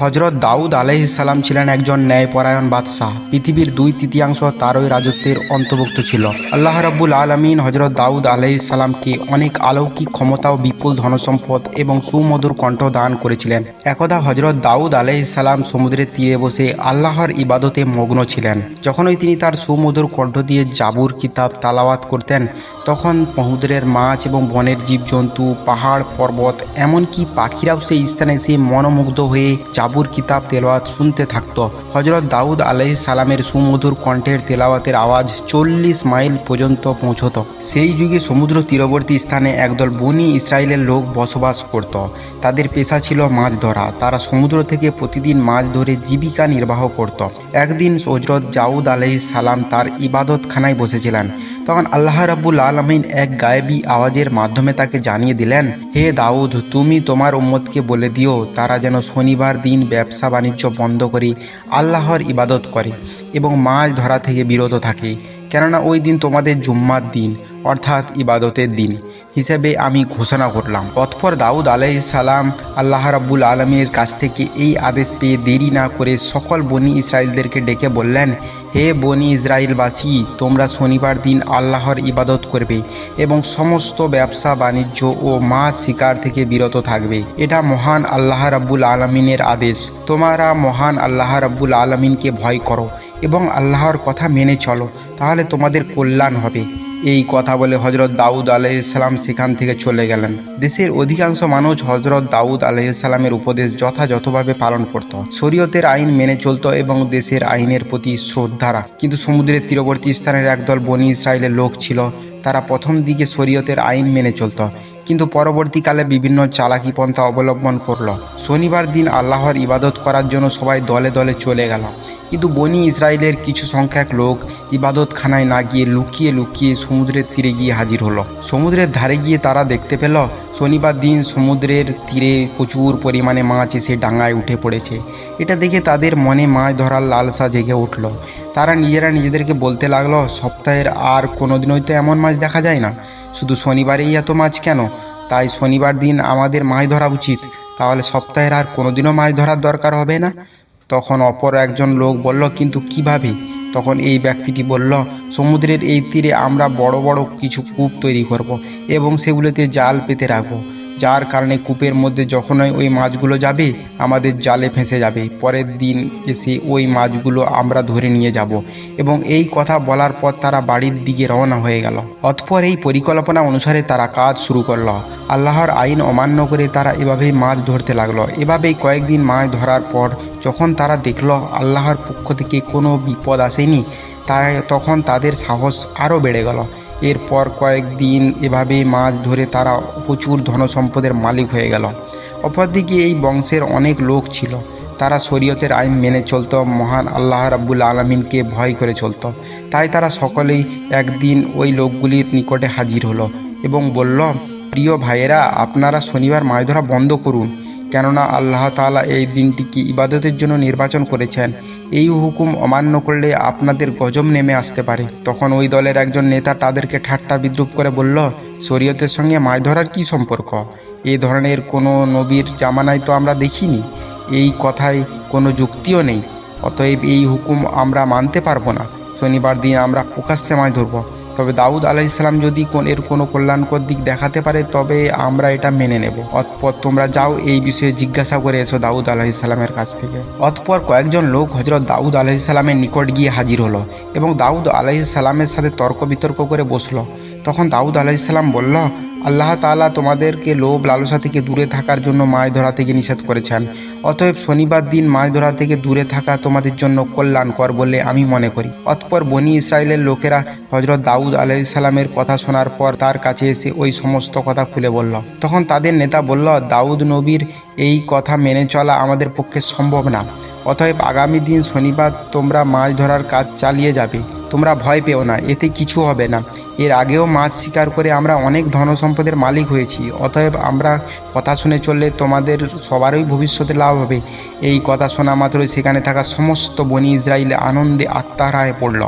হজরত দাউদ আলাইহিসাল্লাম ছিলেন একজন ন্যায়পরায়ণ বাদশাহ। পৃথিবীর দুই তৃতীয়াংশ তারই রাজত্বের অন্তর্ভুক্ত ছিল। আল্লাহ রাব্বুল আলমিন হজরত দাউদ আলাইহিসাল্লামকে অনেক অলৌকিক ক্ষমতা ও বিপুল ধনসম্পদ এবং সুমধুর কণ্ঠ দান করেছিলেন। একদা হজরত দাউদ আলাইহিসাল্লাম সমুদ্রের তীরে বসে আল্লাহর ইবাদতে মগ্ন ছিলেন। যখনই তিনি তার সুমধুর কণ্ঠ দিয়ে জাবুর কিতাব তালাওয়াত করতেন, তখন সমুদ্রের মাছ এবং বনের জীবজন্তু, পাহাড়, পর্বত, এমনকি পাখিরাও সেই স্থানে এসে মনোমুগ্ধ হয়ে জাবুর কিতাব তেলাওয়াত শুনতে থাকত। হজরত দাউদ আলাইহিস সালামের সুমধুর কণ্ঠের তেলাওয়াতের আওয়াজ চল্লিশ মাইল পর্যন্ত পৌঁছত। সেই যুগে সমুদ্র তীরবর্তী স্থানে একদল বনি ইসরায়েলের লোক বসবাস করত। তাদের পেশা ছিল মাছ ধরা। তারা সমুদ্র থেকে প্রতিদিন মাছ ধরে জীবিকা নির্বাহ করত। একদিন হজরত জাউদ আলাইহিস সালাম তার ইবাদতখানায় বসেছিলেন। তখন আল্লাহ রাব্বুল আলমিন এক গায়েবী আওয়াজের মাধ্যমে তাকে জানিয়ে দিলেন, হে দাউদ, তুমি তোমার উম্মতকে বলে দিও, তারা যেন শনিবার দিন ব্যবসা বাণিজ্য বন্ধ করে আল্লাহর ইবাদত করে এবং মাছ ধরা থেকে বিরত থাকে। কেননা ওই দিন তোমাদের জুম্মার দিন, অর্থাৎ ইবাদতের দিন। হিসেবে আমি ঘোষণা করলাম। অতপর দাউদ আলাই সালাম আল্লাহ রাব্বুল আলমীর কাছ থেকে এই আদেশ পেয়ে দেরি না করে সকল বনি ইসরায়েলদেরকে ডেকে বললেন, হে বনি ইসরায়েলবাসী তোমরা শনিবার দিন আল্লাহর ইবাদত করবে এবং সমস্ত ব্যবসা, বাণিজ্য ও মাছ শিকার থেকে বিরত থাকবে। এটা মহান আল্লাহ রাব্বুল আলমিনের আদেশ। তোমরা মহান আল্লাহ রাব্বুল আলমিনকে ভয় করো। এবং আল্লাহর কথা মেনে চলো, তাহলে তোমাদের কল্যাণ হবে। এই কথা বলে হজরত দাউদ আলাইসাল্লাম সেখান থেকে চলে গেলেন। দেশের অধিকাংশ মানুষ হজরত দাউদ আলাইসাল্লামের উপদেশ যথাযথভাবে পালন করত। শরীয়তের আইন মেনে চলত এবং দেশের আইনের প্রতি শ্রদ্ধা কিন্তু সমুদ্রের তীরবর্তী স্থানের একদল বনি ইসরায়েলের লোক ছিল, তারা প্রথম দিকে শরীয়তের আইন মেনে চলত। কিন্তু পরবর্তীকালে বিভিন্ন চালাকি পন্থা অবলম্বন করল। শনিবার দিন আল্লাহর ইবাদত করার জন্য সবাই দলে দলে চলে গেল। কিন্তু বনি ইসরায়েলের কিছু সংখ্যক লোক ইবাদতখানায় না গিয়ে লুকিয়ে লুকিয়ে সমুদ্রের তীরে গিয়ে হাজির হলো। সমুদ্রের ধারে গিয়ে তারা দেখতে পেল, শনিবার দিন সমুদ্রের তীরে প্রচুর পরিমাণে মাছ এসে ডাঙায় উঠে পড়েছে। এটা দেখে তাদের মনে মাছ ধরার লালসা জেগে উঠল। তারা নিজেরা নিজেদেরকে বলতে লাগল, সপ্তাহের আর কোনোদিনই তো এমন মাছ দেখা যায় না। শুধু শনিবারেই এত মাছ কেন? তাই শনিবার দিন আমাদের মাছ ধরা উচিত। তাহলে সপ্তাহের আর কোনোদিনও মাছ ধরার দরকার হবে না? তখন অপর একজন লোক বলল, কিন্তু কীভাবে? তখন এই ব্যক্তিটি বলল, সমুদ্রের এই তীরে আমরা বড় বড় কিছু কূপ তৈরি করব এবং সেগুলোতে জাল পেতে রাখব। যার কারণে কূপের মধ্যে যখনই ওই মাছগুলো যাবে, আমাদের জালে ফেঁসে যাবে। পরের দিন এসে ওই মাছগুলো আমরা ধরে নিয়ে যাব। এবং এই কথা বলার পর তারা বাড়ির দিকে রওনা হয়ে গেল। অতপর এই পরিকল্পনা অনুসারে তারা কাজ শুরু করল। আল্লাহর আইন অমান্য করে তারা এভাবেই মাছ ধরতে লাগল। এভাবেই কয়েকদিন মাছ ধরার পর যখন তারা দেখল আল্লাহর পক্ষ থেকে কোনো বিপদ আসেনি তাই তখন তাদের সাহস আরও বেড়ে গেল। এরপর কয়েকদিন এভাবে মাছ ধরে তারা প্রচুর ধনসম্পদের মালিক হয়ে গেল। অপরদিকে এই বংশের অনেক লোক ছিল। তারা শরীয়তের আইন মেনে চলত, মহান আল্লাহ রাব্বুল আলমিনকে ভয় করে চলতো। তাই তারা সকলেই একদিন ওই লোকগুলির নিকটে হাজির হলো এবং বলল, প্রিয় ভাইয়েরা, আপনারা শনিবার মাছ ধরা বন্ধ করুন। কেননা আল্লাহ তাআলা এই দিনটি দিনটিকে ইবাদতের জন্য নির্বাচন করেছেন। এই হুকুম অমান্য করলে আপনাদের গজব নেমে আসতে পারে। তখন ওই দলের একজন নেতা তাদেরকে ঠাট্টা বিদ্রুপ করে বলল, শরীয়তের সঙ্গে মাছ ধরার কী সম্পর্ক? এই ধরনের কোনো নবীর জামানায় তো আমরা দেখিনি। এই কথায় কোনো যুক্তিও নেই। অতএব এই হুকুম আমরা মানতে পারব না। শনিবার দিন আমরা প্রকাশ্যে মাছ ধরবো। তবে দাউদ আলাহ ইসলাম যদি কোন এর কোনো কল্যাণকর দিক দেখাতে পারে, তবে আমরা এটা মেনে নেব। অতপর তোমরা যাও এই বিষয়ে জিজ্ঞাসা করে এসো দাউদ আলাহ ইসলামের কাছ থেকে। অতপর কয়েকজন লোক হজরত দাউদ আলাহ ইসলামের নিকট গিয়ে হাজির হলো এবং দাউদ আলাহ ইসলামের সাথে তর্ক বিতর্ক করে বসল। তখন দাউদ আলাইসাল্লাম বলল, আল্লাহ তাআলা তোমাদেরকে লোভ, লালসা থেকে দূরে থাকার জন্য মাছ ধরা থেকে নিষেধ করেছেন। অতএব শনিবার দিন মাছ ধরা থেকে দূরে থাকা তোমাদের জন্য কল্যাণকর বলে আমি মনে করি। অতপর বনি ইসরায়েলের লোকেরা হজরত দাউদ আলাইসাল্লামের কথা শোনার পর তার কাছে এসে ওই সমস্ত কথা খুলে বলল। তখন তাদের নেতা বলল, দাউদ নবীর এই কথা মেনে চলা আমাদের পক্ষে সম্ভব না। অতএব আগামী দিন শনিবার তোমরা মাছ ধরার কাজ চালিয়ে যাবে। তোমরা ভয় পেও না, এতে কিছু হবে না। এর আগেও মাছ শিকার করে আমরা অনেক ধনসম্পদের মালিক হয়েছি। অতএব আমরা কথা শুনে চললে তোমাদের সবারই ভবিষ্যতে লাভ হবে। এই কথা শোনা মাত্রই সেখানে থাকা সমস্ত বনি ইসরায়েল আনন্দে আত্মাহারা হয়ে পড়ল।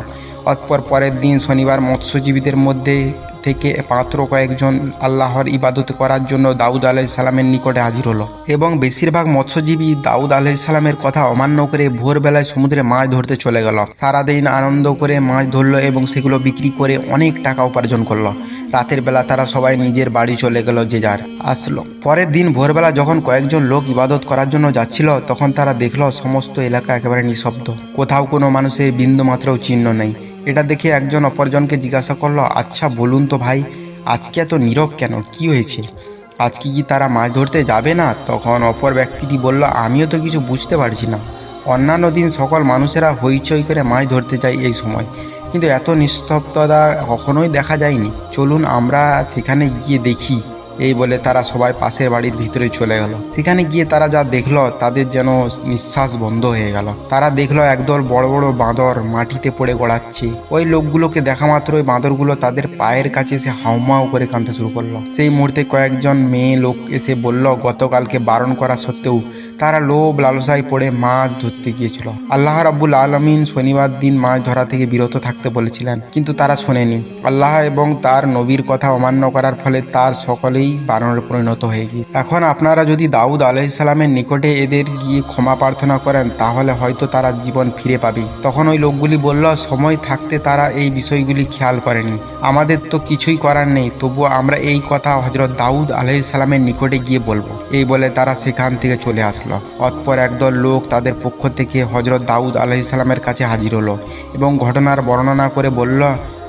অতপর পরের দিন শনিবার মৎস্যজীবীদের মধ্যে থেকে মাত্র কয়েকজন আল্লাহর ইবাদত করার জন্য দাউদ আলাহ সালামের নিকটে হাজির হলো। এবং বেশিরভাগ মৎস্যজীবী দাউদ আলাহ সালামের কথা অমান্য করে ভোরবেলায় সমুদ্রে মাছ ধরতে চলে গেল। সারাদিন আনন্দ করে মাছ ধরলো এবং সেগুলো বিক্রি করে অনেক টাকা উপার্জন করল। রাতের বেলা তারা সবাই নিজের বাড়ি চলে গেল যে যার আসলো। পরের দিন ভোরবেলা যখন কয়েকজন লোক ইবাদত করার জন্য যাচ্ছিল, তখন তারা দেখল সমস্ত এলাকা একেবারে নিঃশব্দ। কোথাও কোনো মানুষের বিন্দু মাত্রও চিহ্ন নেই। এটা দেখে একজন অপরজনকে জিজ্ঞাসা করল আচ্ছা বলুন তো ভাই, আজকে এত নীরব কেন? কি হয়েছে? আজকে কি তারা মাছ ধরতে যাবে না? তখন অপর ব্যক্তিটি বলল, আমিও তো কিছু বুঝতে পারছি না। অন্যান্য দিন সকল মানুষেরা হইচই করে মাছ ধরতে যায় এই সময়। কিন্তু এত নিস্তব্ধতা কখনোই দেখা যায়নি। চলুন আমরা সেখানে গিয়ে দেখি। এই বলে তারা সবাই পাশের বাড়ির ভিতরে চলে গেল। সেখানে গিয়ে তারা যা দেখল, তাদের যেন নিঃশ্বাস বন্ধ হয়ে গেল। তারা দেখল একদল বড় বড় বাঁদর মাটিতে পড়ে গড়াচ্ছে। ওই লোকগুলোকে দেখা মাত্র ওই বাঁদরগুলো তাদের পায়ের কাছে এসে হাউমাউ করে কাঁদতে শুরু করল। সেই মুহূর্তে কয়েকজন মেয়ে লোক এসে বলল, গতকালকে বারণ করা সত্ত্বেও তারা লোভ, লালসায় পড়ে মাছ ধরতে গিয়েছিল। আল্লাহ রাব্বুল আলমিন শনিবার দিন মাছ ধরা থেকে বিরত থাকতে বলেছিলেন, কিন্তু তারা শোনেনি। আল্লাহ এবং তার নবীর কথা অমান্য করার ফলে তার সকলেই বানরে পরিণত হয়ে গিয়ে এখন আপনারা যদি দাউদ আলাইসালামের নিকটে এদের গিয়ে ক্ষমা প্রার্থনা করেন, তাহলে হয়তো তারা জীবন ফিরে পাবে। তখন ওই লোকগুলি বলল, সময় থাকতে তারা এই বিষয়গুলি খেয়াল করেনি। আমাদের তো কিছুই করার নেই তবুও আমরা এই কথা হজরত দাউদ আলাইসালামের নিকটে গিয়ে বলব। এই বলে তারা সেখান থেকে চলে আসলো। অতপর একদল লোক তাদের পক্ষ থেকে হজরত দাউদ আলাহিসাল্লামের কাছে হাজির হলো এবং ঘটনার বর্ণনা করে বলল,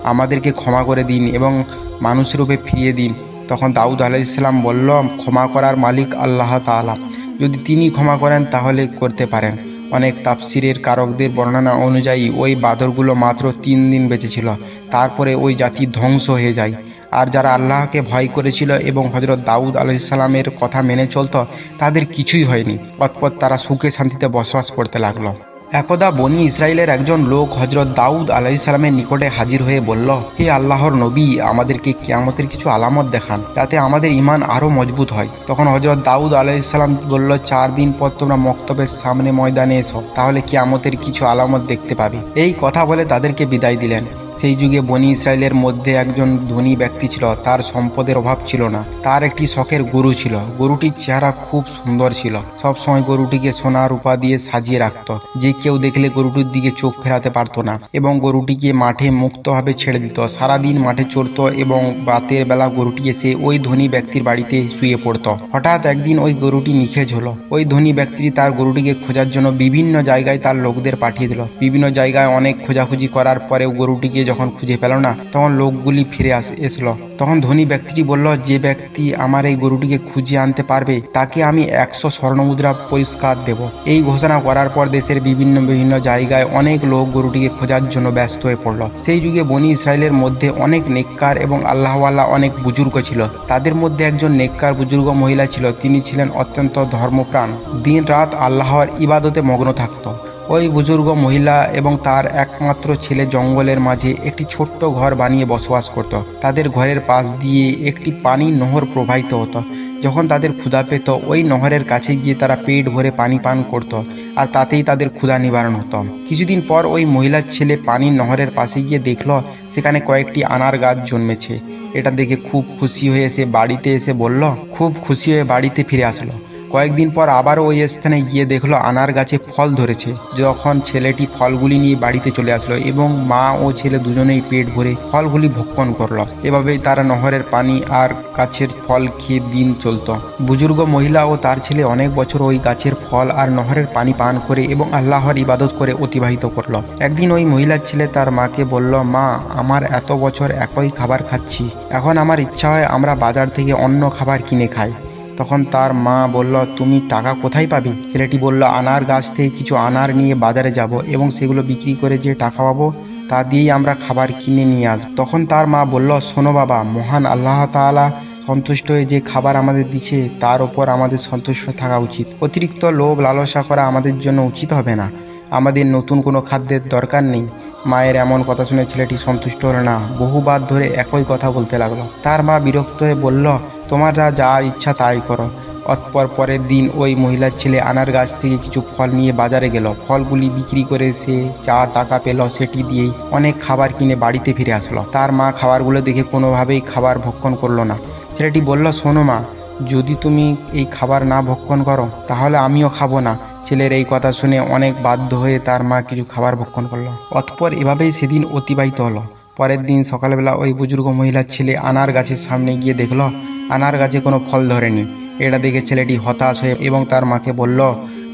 আমাদেরকে ক্ষমা করে দিন এবং মানুষরূপে ফিরিয়ে দিন। তখন দাউদ আলাইসাল্লাম বলল, ক্ষমা করার মালিক আল্লাহ তালা যদি তিনি ক্ষমা করেন তাহলে করতে পারেন। অনেক তাপসিরের কারকদের বর্ণনা অনুযায়ী ওই বাদরগুলো মাত্র তিন দিন বেঁচেছিল। তারপরে ওই জাতি ধ্বংস হয়ে যায়। আর যারা আল্লাহকে ভয় করেছিল এবং হজরত দাউদ আলাইসাল্লামের কথা মেনে চলত, তাদের কিছুই হয়নি। অতপর তারা সুখে শান্তিতে বসবাস করতে লাগল। একদা বনি ইসরায়েলের একজন লোক হজরত দাউদ আলাইসালামের নিকটে হাজির হয়ে বলল, হে আল্লাহর নবী, আমাদেরকে কেয়ামতের কিছু আলামত দেখান তাতে আমাদের ইমান আরও মজবুত হয়। তখন হজরত দাউদ আলাইসালাম বলল, চার দিন পর তোমরা মক্তবের সামনে ময়দানে এসো, তাহলে কেয়ামতের কিছু আলামত দেখতে পাবে। এই কথা বলে তাদেরকে বিদায় দিলেন। সেই যুগে বনি ইসরায়েলের মধ্যে একজন ধনী ব্যক্তি ছিল, তার সম্পদের অভাব ছিল না। তার একটি শখের গরু ছিল। গরুটির চেহারা খুব সুন্দর ছিল। সব সময় গরুটিকে সোনা রূপা দিয়ে সাজিয়ে রাখত। যে কেউ দেখলে গরুটির দিকে চোখ ফেরাতে পারতো না এবং গরুটিকে মাঠে মুক্তভাবে ছেড়ে দিত। সারাদিন মাঠে চড়তো এবং রাতের বেলা গরুটি এসে ওই ধনী ব্যক্তির বাড়িতে শুয়ে পড়ত। হঠাৎ একদিন ওই গরুটি নিখেজ হলো। ওই ধনী ব্যক্তিটি তার গরুটিকে খোঁজার জন্য বিভিন্ন জায়গায় তার লোকদের পাঠিয়ে দিল। বিভিন্ন জায়গায় অনেক খোঁজাখুঁজি করার পরেও গরুটিকে যখন খুঁজে পেল না, তখন লোকগুলি ফিরে আস, এসলো। তখন ধনী ব্যক্তিটি বলল, যে ব্যক্তি আমার এই গরুটিকে খুঁজে আনতে পারবে, তাকে আমি একশো স্বর্ণমুদ্রা পরিষ্কার দেব। এই ঘোষণা করার পর দেশের বিভিন্ন বিভিন্ন জায়গায় অনেক লোক গরুটিকে খোঁজার জন্য ব্যস্ত হয়ে পড়ল। সেই যুগে বনি ইসরায়েলের মধ্যে অনেক নেককার এবং আল্লাহওয়ালা অনেক বুজুর্গ ছিল। তাদের মধ্যে একজন নেককার বুজুর্গ মহিলা ছিল, তিনি ছিলেন অত্যন্ত ধর্মপ্রাণ। দিন রাত আল্লাহর ইবাদতে মগ্ন থাকত। ওই বুজুর্গ মহিলা এবং তার একমাত্র ছেলে জঙ্গলের মাঝে একটি ছোট্ট ঘর বানিয়ে বসবাস করত। তাদের ঘরের পাশ দিয়ে একটি পানি নহর প্রবাহিত হতো। যখন তাদের ক্ষুধা পেত, ওই নহরের কাছে গিয়ে তারা পেট ভরে পানি পান করত আর তাতেই তাদের ক্ষুধা নিবারণ হতো। কিছুদিন পর ওই মহিলার ছেলে পানির নহরের পাশে গিয়ে দেখল, সেখানে কয়েকটি আনার গাছ জন্মেছে। এটা দেখে খুব খুশি হয়ে সে বাড়িতে এসে বলল, খুব খুশি হয়ে বাড়িতে ফিরে আসলো। কয়েকদিন পর আবারও ওই স্থানে গিয়ে দেখল আনার গাছে ফল ধরেছে। যখন ছেলেটি ফলগুলি নিয়ে বাড়িতে চলে আসলো এবং মা ও ছেলে দুজনেই পেট ভরে ফলগুলি ভক্ষণ করল। এভাবেই তারা নহরের পানি আর গাছের ফল খেয়ে দিন চলতো। বুজুর্গ মহিলা ও তার ছেলে অনেক বছর ওই গাছের ফল আর নহরের পানি পান করে এবং আল্লাহর ইবাদত করে অতিবাহিত করল। একদিন ওই মহিলার ছেলে তার মাকে বলল, মা, আমার এত বছর একই খাবার খাচ্ছি। এখন আমার ইচ্ছা হয় আমরা বাজার থেকে অন্য খাবার কিনে খাই। তখন তার মা বলল, তুমি টাকা কোথায় পাবে? ছেলেটি বলল, আনার গাছ থেকে কিছু আনার নিয়ে বাজারে যাব এবং সেগুলো বিক্রি করে যে টাকা পাবো তা দিয়েই আমরা খাবার কিনে নিয়ে আসব। তখন তার মা বলল, শোনো বাবা, মহান আল্লাহ তাআলা সন্তুষ্ট হয়ে যে খাবার আমাদের দিচ্ছে তার ওপর আমাদের সন্তুষ্ট থাকা উচিত। অতিরিক্ত লোভ লালসা করা আমাদের জন্য উচিত হবে না। আমাদের নতুন কোনো খাদ্যের দরকার নেই। মায়ের এমন কথা শুনে ছেলেটি সন্তুষ্ট হলো না। বহুবার ধরে একই কথা বলতে লাগল। তার মা বিরক্ত হয়ে বলল, তোমরা যা ইচ্ছা তাই করো। অতপর পরের দিন ওই মহিলার ছেলে আনার গাছ থেকে কিছু ফল নিয়ে বাজারে গেল। ফলগুলি বিক্রি করে সে যা টাকা পেল সেটি দিয়েই অনেক খাবার কিনে বাড়িতে ফিরে আসলো। তার মা খাবারগুলো দেখে কোনোভাবেই খাবার ভক্ষণ করল না। ছেলেটি বলল, শোনো মা, যদি তুমি এই খাবার না ভক্ষণ করো, তাহলে আমিও খাব না। ছেলের এই কথা শুনে অনেক বাধ্য হয়ে তার মা কিছু খাবার ভক্ষণ করল। অতপর এভাবেই সেদিন অতিবাহিত হলো। পরের দিন সকালবেলা ওই বুজুর্গ মহিলার ছেলে আনার গাছের সামনে গিয়ে দেখল, আনার গাছে কোনো ফল ধরেনি। এটা দেখে ছেলেটি হতাশ হয়ে এবং তার মাকে বলল,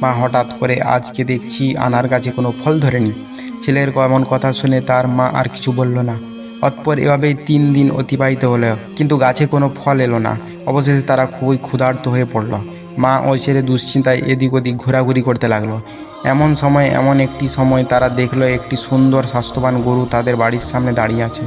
মা, হঠাৎ করে আজকে দেখছি আনার গাছে কোনো ফল ধরেনি। ছেলের এমন কথা শুনে তার মা আর কিছু বলল না। অতপর এভাবেই তিন দিন অতিবাহিত হলো, কিন্তু গাছে কোনো ফল এলো না। অবশেষে তারা খুবই ক্ষুধার্ত হয়ে পড়ল। মা ও ছেলে দুশ্চিন্তায় এদিক ওদিক ঘোরাঘুরি করতে লাগল। এমন সময়, এমন একটি সময় তারা দেখল একটি সুন্দর স্বাস্থ্যবান গরু তাদের বাড়ির সামনে দাঁড়িয়ে আছে।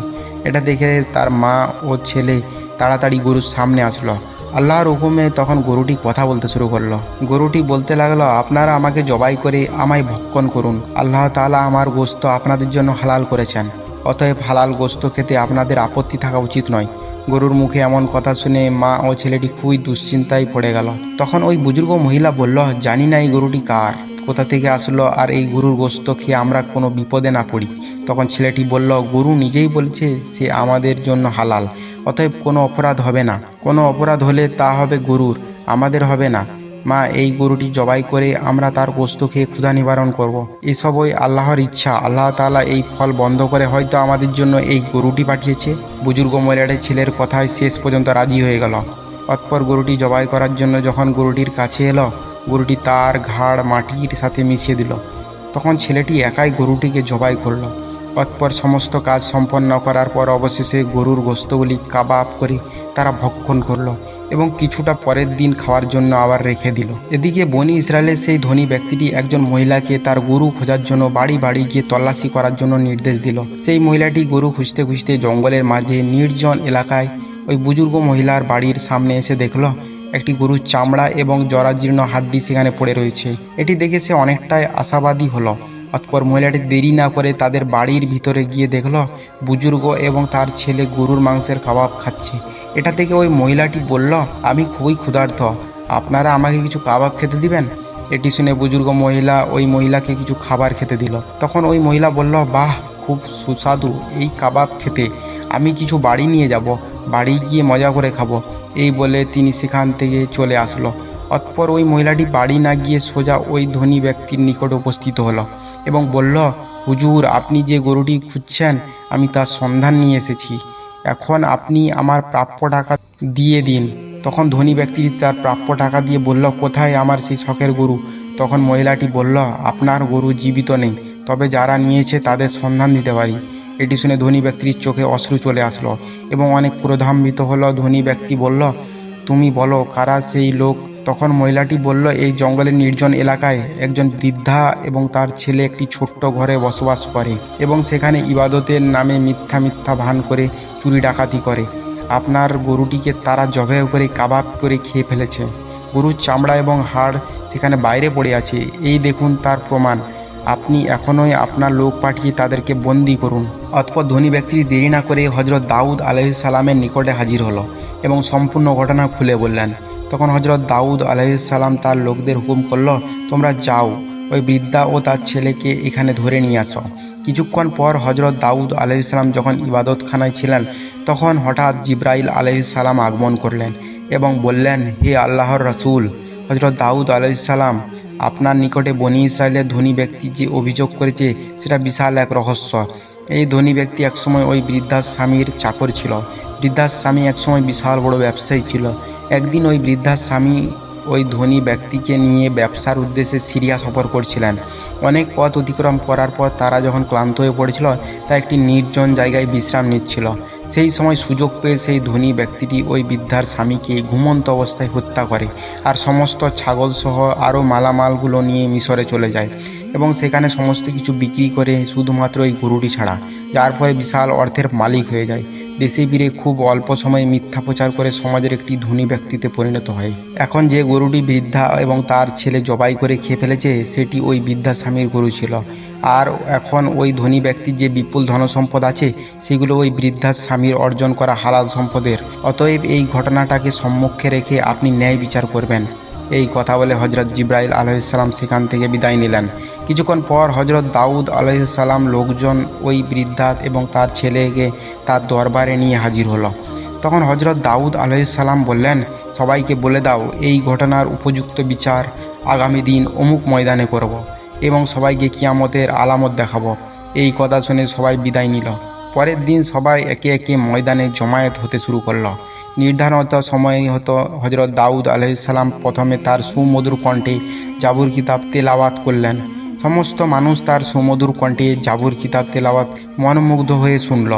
এটা দেখে তার মা ও ছেলে তাড়াতাড়ি গরুর সামনে আসলো। আল্লাহর হুকুমে তখন গরুটি কথা বলতে শুরু করল। গরুটি বলতে লাগল, আপনারা আমাকে জবাই করে আমায় ভক্ষণ করুন। আল্লাহ তাআলা আমার গোস্ত আপনাদের জন্য হালাল করেছেন। অতএব হালাল গোস্ত খেতে আপনাদের আপত্তি থাকা উচিত নয়। গরুর মুখে এমন কথা শুনে মা ও ছেলেটি খুবই দুশ্চিন্তায় পড়ে গেল। তখন ওই বুজুর্গ মহিলা বলল, জানি না এই গরুটি কার। কোথা থেকে আসলো আর এই গরুর গোস্ত খেয়ে আমরা কোনো বিপদে না পড়ি। তখন ছেলেটি বলল, গরু নিজেই বলছে সে আমাদের জন্য হালাল, অতএব কোনো অপরাধ হবে না। কোনো অপরাধ হলে তা হবে গরুর, আমাদের হবে না। মা, এই গরুটি জবাই করে আমরা তার গোস্ত খেয়ে ক্ষুধা নিবারণ করব। এসবই আল্লাহর ইচ্ছা। আল্লাহ তাআলা এই ফল বন্ধ করে হয়তো আমাদের জন্য এই গরুটি পাঠিয়েছে। বুজুর্গ মহিলাটি ছেলের কথায় শেষ পর্যন্ত রাজি হয়ে গেল। অতপর গরুটি জবাই করার জন্য যখন গরুটির কাছে এলো, গরুটি তার ঘাড়, মাটির সাথে মিশিয়ে দিল। তখন ছেলেটি একাই গরুটিকে জবাই করল। অতপর সমস্ত কাজ সম্পন্ন করার পর অবশেষে গরুর গোস্তগুলি কাবাব করে তারা ভক্ষণ করল। এবং কিছুটা পরের দিন খাওয়ার জন্য আবার রেখে দিল। এদিকে বনি ইসরায়েলের সেই ধনী ব্যক্তিটি একজন মহিলাকে তার গরু খোঁজার জন্য বাড়ি বাড়ি গিয়ে তল্লাশি করার জন্য নির্দেশ দিল। সেই মহিলাটি গরু খুঁজতে খুঁজতে জঙ্গলের মাঝে নির্জন এলাকায় ওই বুজুর্গ মহিলার বাড়ির সামনে এসে দেখল, একটি গরুর চামড়া এবং জরাজীর্ণ হাড্ডি সেখানে পড়ে রয়েছে। এটি দেখে সে অনেকটাই আশাবাদী হলো। অতপর মহিলাটি দেরি না করে তাদের বাড়ির ভিতরে গিয়ে দেখল, বুজুর্গ এবং তার ছেলে গরুর মাংসের কাবাব খাচ্ছে। এটা থেকে ওই মহিলাটি বলল, আমি খুবই ক্ষুধার্ত। আপনারা আমাকে কিছু কাবাব খেতে দিবেন? এটি শুনে বুজুর্গ মহিলা ওই মহিলাকে কিছু খাবার খেতে দিল। তখন ওই মহিলা বলল, বাহ, খুব সুস্বাদু এই কাবাব খেতে। আমি কিছু বাড়ি নিয়ে যাব, বাড়ি গিয়ে মজা করে খাব। এই বলে তিনি সেখান থেকে চলে আসলো। অতপর ওই মহিলাটি বাড়ি না গিয়ে সোজা ওই ধনী ব্যক্তির নিকট উপস্থিত হলো। এবং বলল, হুজুর, আপনি যে গরুটি খুঁজছেন, আমি তার সন্ধান নিয়ে এসেছি। এখন আপনি আমার প্রাপ্য টাকা দিয়ে দিন। তখন ধনী ব্যক্তিটি তার প্রাপ্য টাকা দিয়ে বলল, কোথায় আমার সেই শখের গরু? তখন মহিলাটি বলল, আপনার গরু জীবিত নেই, তবে যারা নিয়েছে তাদের সন্ধান দিতে পারি। এটি শুনে ধনী ব্যক্তির চোখে অশ্রু চলে আসলো এবং অনেক ক্রোধান্বিত হলো। ধনী ব্যক্তি বলল, তুমি বলো, কারা সেই লোক তখন মহিলাটি বলল, এই জঙ্গলের নির্জন এলাকায় একজন বৃদ্ধা এবং তার ছেলে একটি ছোট্ট ঘরে বসবাস করে এবং সেখানে ইবাদতের নামে মিথ্যা মিথ্যা ভান করে চুরি ডাকাতি করে। আপনার গরুটিকে তারা জবে করে কাবাব করে খেয়ে ফেলেছে। গরুর চামড়া এবং হাড় সেখানে বাইরে পড়ে আছে। এই দেখুন তার প্রমাণ। আপনি এখনই আপনার লোক পাঠিয়ে তাদেরকে বন্দি করুন। অতপর ধনী ব্যক্তি দেরি না করে হজরত দাউদ আলহিসাল্লামের নিকটে হাজির হলো এবং সম্পূর্ণ ঘটনা খুলে বললেন তখন হজরত দাউদ আলহিসাল্লাম তার লোকদের হুকুম করল, তোমরা যাও, ওই বৃদ্ধা ও তার ছেলেকে এখানে ধরে নিয়ে আসো। কিছুক্ষণ পর হজরত দাউদ আলহিসাল্লাম যখন ইবাদতখানায় ছিলেন, তখন হঠাৎ জিব্রাইল আলহিসাল্লাম আগমন করলেন এবং বললেন, হে আল্লাহর রসুল হজরত দাউদ আলহিসাল্লাম আপনার নিকটে বনি ইসরায়েলের ধনী ব্যক্তি যে অভিযোগ করেছে, সেটা বিশাল এক রহস্য। এই ধনী ব্যক্তি একসময় ওই বৃদ্ধার স্বামীর চাকর ছিল। বৃদ্ধার স্বামী একসময় বিশাল বড় ব্যবসায়ী ছিল। একদিন ওই বৃদ্ধার স্বামী ওই ধনী ব্যক্তিকে নিয়ে ব্যবসার উদ্দেশ্যে সিরিয়া সফর করছিলেন। অনেক পথ অতিক্রম করার পর তারা যখন ক্লান্ত হয়ে পড়েছিল, তা একটি নির্জন জায়গায় বিশ্রাম নিচ্ছিল। সেই সময় সুযোগ পেয়ে সেই ধনী ব্যক্তিটি ওই বৃদ্ধার স্বামীকে ঘুমন্ত অবস্থায় হত্যা করে আর সমস্ত ছাগল সহ আরও মালামালগুলো নিয়ে মিশরে চলে যায়। এবং সেখানে সমস্ত কিছু বিক্রি করে শুধুমাত্র এই গরুটি ছাড়া, যার ফলে বিশাল অর্থের মালিক হয়ে যায়। দেশে ফিরে খুব অল্প সময়ে মিথ্যা প্রচার করে সমাজের একটি ধনী ব্যক্তিতে পরিণত হয়। এখন যে গরুটি বৃদ্ধা এবং তার ছেলে জবাই করে খেয়ে ফেলেছে, সেটি ওই বৃদ্ধা স্বামীর গরু ছিল। আর এখন ওই ধনী ব্যক্তির যে বিপুল ধনসম্পদ আছে, সেগুলো ওই বৃদ্ধার স্বামীর অর্জন করা হালাল সম্পদের। অতএব এই ঘটনাটাকে সম্মুখে রেখে আপনি ন্যায় বিচার করবেন। এই কথা বলে হজরত জিব্রাইল আলহিসাল্লাম সেখান থেকে বিদায় নিলেন। কিছুক্ষণ পর হজরত দাউদ আলহিসাল্লাম লোকজন ওই বৃদ্ধা এবং তার ছেলেকে তার দরবারে নিয়ে হাজির হলো। তখন হজরত দাউদ আলহিসাল্লাম বললেন, সবাইকে বলে দাও, এই ঘটনার উপযুক্ত বিচার আগামী দিন অমুক ময়দানে করব এবং সবাইকে কিয়ামতের আলামত দেখাবো। এই কথা শুনে সবাই বিদায় নিল। পরের দিন সবাই একে একে ময়দানে জমায়েত হতে শুরু করল। নির্ধারিত সময়ে হতো হজরত দাউদ আলহিসাল্লাম প্রথমে তার সুমধুর কণ্ঠে জাবুর কিতাব তেলাওয়াত করলেন। সমস্ত মানুষ তার সুমধুর কণ্ঠে জাবুর কিতাব তেলাওয়াত মনমুগ্ধ হয়ে শুনল।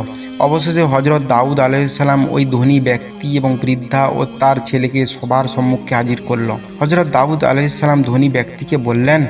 অবশেষে হজরত দাউদ আলহিসাল্লাম ওই ধনী ব্যক্তি এবং বৃদ্ধা ও তার ছেলেকে সবার সম্মুখে হাজির করল। হজরত দাউদ আলহিসাল্লাম ধনী ব্যক্তিকে বললেন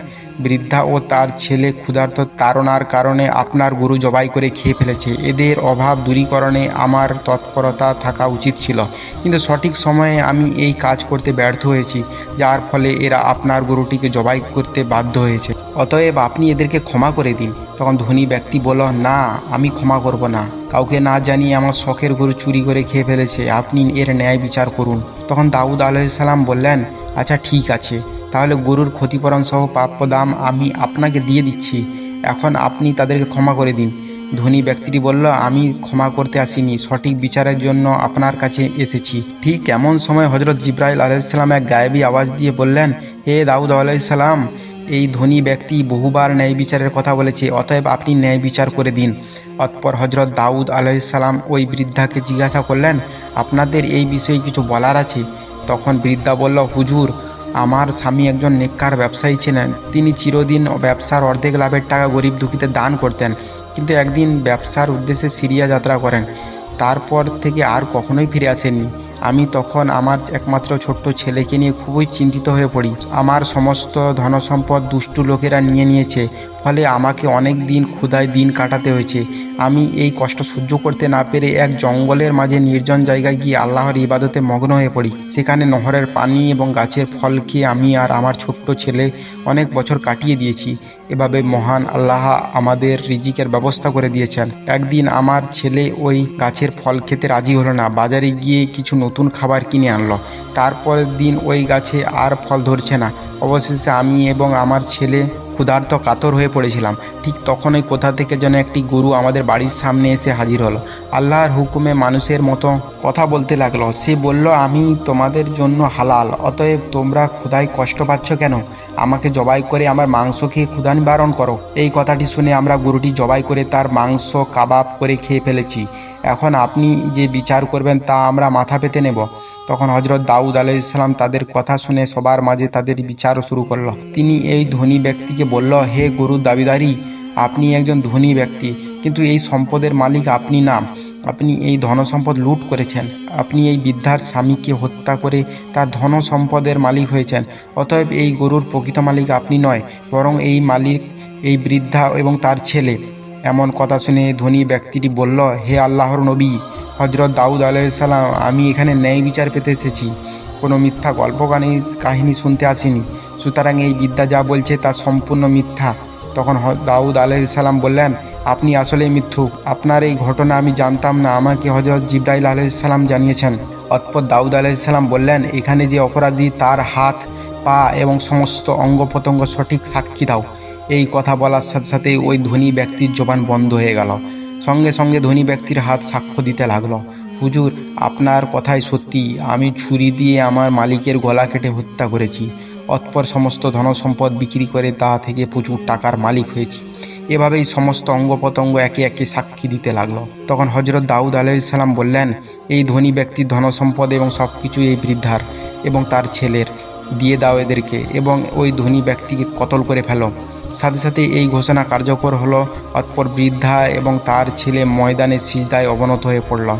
বৃদ্ধা ও তার ছেলে ক্ষুধার্ত তাড়নার কারণে আপনার গরু জবাই করে খেয়ে ফেলেছে। এদের অভাব দূরীকরণে আমার তৎপরতা থাকা উচিত ছিল। কিন্তু সঠিক সময়ে আমি এই কাজ করতে ব্যর্থ হয়েছি, যার ফলে এরা আপনার গরুটিকে জবাই করতে বাধ্য হয়েছে। অতএব আপনি এদেরকে ক্ষমা করে দিন। তখন ধনী ব্যক্তি বলল, না, আমি ক্ষমা করব না। কাউকে না জানিয়ে আমার শখের গরু চুরি করে খেয়ে ফেলেছে। আপনি এর ন্যায় বিচার করুন। তখন দাউদ আলহিসাল্লাম বললেন আচ্ছা ঠিক আছে। তাহলে গরুর ক্ষতিপূরণ সহ প্রাপ্য দাম আমি আপনাকে দিয়ে দিচ্ছি। এখন আপনি তাদেরকে ক্ষমা করে দিন। ধনী ব্যক্তিটি বলল, আমি ক্ষমা করতে আসিনি। সঠিক বিচারের জন্য আপনার কাছে এসেছি। ঠিক এমন সময় হজরত জিব্রাইল আলাইসাল্লাম এক গায়েবী আওয়াজ দিয়ে বললেন, হে দাউদ আলাইসাল্লাম এই ধনী ব্যক্তি বহুবার ন্যায় বিচারের কথা বলেছে, অতএব আপনি ন্যায় বিচার করে দিন। অতপর হজরত দাউদ আলাইসাল্লাম ওই বৃদ্ধাকে জিজ্ঞাসা করলেন, আপনাদের এই বিষয়ে কিছু বলার আছে? তখন বৃদ্ধা বলল, হুজুর, আমার স্বামী একজন নেককার ব্যবসায়ী ছিলেন। তিনি চিরদিন ব্যবসার অর্ধেক লাভের টাকা গরিব দুঃখীতে দান করতেন, কিন্তু একদিন ব্যবসার উদ্দেশ্যে সিরিয়া যাত্রা করেন। তারপর থেকে আর কখনোই ফিরে আসেননি। আমি তখন আমার একমাত্র ছোট্ট ছেলেকে নিয়ে খুবই চিন্তিত হয়ে পড়ি। আমার সমস্ত ধনসম্পদ দুষ্টু লোকেরা নিয়ে নিয়েছে, ফলে আমাকে অনেক দিন ক্ষুধায় দিন কাটাতে হয়েছে। আমি এই কষ্ট সহ্য করতে না পেরে এক জঙ্গলের মাঝে নির্জন জায়গায় গিয়ে আল্লাহর ইবাদতে মগ্ন হয়ে পড়ি। সেখানে নহরের পানি এবং গাছের ফল খেয়ে আমি আর আমার ছোট্ট ছেলে অনেক বছর কাটিয়ে দিয়েছি। এভাবে মহান আল্লাহ আমাদের রিজিকের ব্যবস্থা করে দিয়েছেন। একদিন আমার ছেলে ওই গাছের ফল খেতে রাজি হলো না। বাজারে গিয়ে কিছু নতুন খাবার কিনে আনলো। তারপরের দিন ওই গাছে আর ফল ধরছে না। অবশেষে আমি এবং আমার ছেলে ক্ষুধার্ত কাতর হয়ে পড়েছিলাম। ঠিক তখনই কোথা থেকে যেন একটি গরু আমাদের বাড়ির সামনে এসে হাজির হলো। আল্লাহর হুকুমে মানুষের মতো কথা বলতে লাগল। সে বলল, আমি তোমাদের জন্য হালাল, অতএব তোমরা ক্ষুধায় কষ্ট পাচ্ছ কেন? আমাকে জবাই করে আমার মাংস খেয়ে ক্ষুধা নিবারণ করো। এই কথাটি শুনে আমরা গরুটি জবাই করে তার মাংস, কাবাব করে খেয়ে ফেলেছি। এখন আপনি যে বিচার করবেন তা আমরা মাথা পেতে নেব। তখন হজরত দাউদ আলাই ইসলাম তাদের কথা শুনে সবার মাঝে তাদের বিচারও শুরু করল। তিনি এই ধনী ব্যক্তিকে বলল, হে গরুর দাবিদারি, আপনি একজন ধনী ব্যক্তি, কিন্তু এই সম্পদের মালিক আপনি না। আপনি এই ধনসম্পদ লুট করেছেন। আপনি এই বৃদ্ধার স্বামীকে হত্যা করে তার ধন সম্পদের মালিক হয়েছেন। অতএব এই গরুর প্রকৃত মালিক আপনি নয়, বরং এই মালিক, এই বৃদ্ধা এবং তার ছেলে। এমন কথা শুনে ধনী ব্যক্তিটি বলল, হে আল্লাহর নবী হজরত দাউদ আলাইসাল্লাম আমি এখানে ন্যায় বিচার পেতে এসেছি। কোনো মিথ্যা গল্প কাহিনী শুনতে আসিনি। সুতরাং এই বিদ্যা যা বলছে তা সম্পূর্ণ মিথ্যা। তখন দাউদ আলাইসাল্লাম বললেন, আপনি আসলেই মিথ্যুক। আপনার এই ঘটনা আমি জানতাম না। আমাকে হজরত জিব্রাইল আলাইসাল্লাম জানিয়েছেন। অতপর দাউদ আলাইসাল্লাম বললেন, এখানে যে অপরাধী, তার হাত, পা এবং সমস্ত অঙ্গ প্রত্যঙ্গ সঠিক সাক্ষী দাও। এই কথা বলার সাথে সাথে ওই ধনী ব্যক্তির জবান বন্ধ হয়ে গেল। সঙ্গে সঙ্গে ধনী ব্যক্তির হাত সাক্ষ্য দিতে লাগল। হুজুর, আপনার কথাই সত্যি। আমি ছুরি দিয়ে আমার মালিকের গলা কেটে হত্যা করেছি। অতপর সমস্ত ধনসম্পদ বিক্রি করে তা থেকে প্রচুর টাকার মালিক হয়েছি। এভাবেই সমস্ত অঙ্গ প্রত্যঙ্গ একে একে সাক্ষী দিতে লাগল। তখন হজরত দাউদ আলাইসাল্লাম বললেন, এই ধনী ব্যক্তির ধনসম্পদ এবং সব কিছু এই বৃদ্ধার এবং তার ছেলের। দিয়ে দাও এদেরকে এবং ওই ধনী ব্যক্তিকে কতল করে ফেলো। সাথে সাথে এই ঘোষণা কার্যকর হলো। অতপর বৃদ্ধা এবং তার ছেলে ময়দানে সিজদায় অবনত হয়ে পড়ল।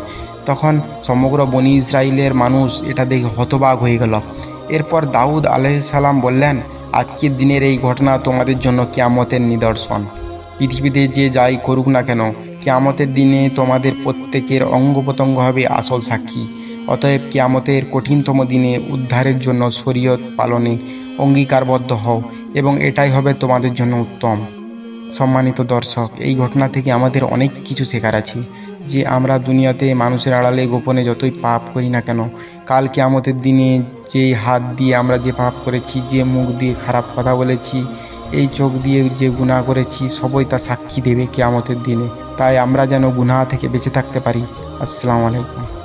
তখন সমগ্র বনি ইসরায়েলের মানুষ এটা দেখে হতবাক হয়ে গেল। এরপর দাউদ আলাইসাল্লাম বললেন, আজকের দিনের এই ঘটনা তোমাদের জন্য কেয়ামতের নিদর্শন। পৃথিবীতে যে যাই করুক না কেন, কেয়ামতের দিনে তোমাদের প্রত্যেকের অঙ্গ প্রত্যঙ্গ হবে আসল সাক্ষী। অতএব কেয়ামতের কঠিনতম দিনে উদ্ধারের জন্য শরীয়ত পালনে অঙ্গীকারবদ্ধ হও, এবং এটাই হবে তোমাদের জন্য উত্তম। সম্মানিত দর্শক, এই ঘটনা থেকে আমাদের অনেক কিছু শেখার আছে, যে আমরা দুনিয়াতে মানুষের আড়ালে গোপনে যতই পাপ করি না কেন, কাল কেয়ামতের দিনে যে হাত দিয়ে আমরা যে পাপ করেছি, যে মুখ দিয়ে খারাপ কথা বলেছি, এই চোখ দিয়ে যে গুনাহ করেছি, সবই তা সাক্ষী দেবে কেয়ামতের দিনে। তাই আমরা যেন গুনাহ থেকে বেঁচে থাকতে পারি। আসসালামু আলাইকুম।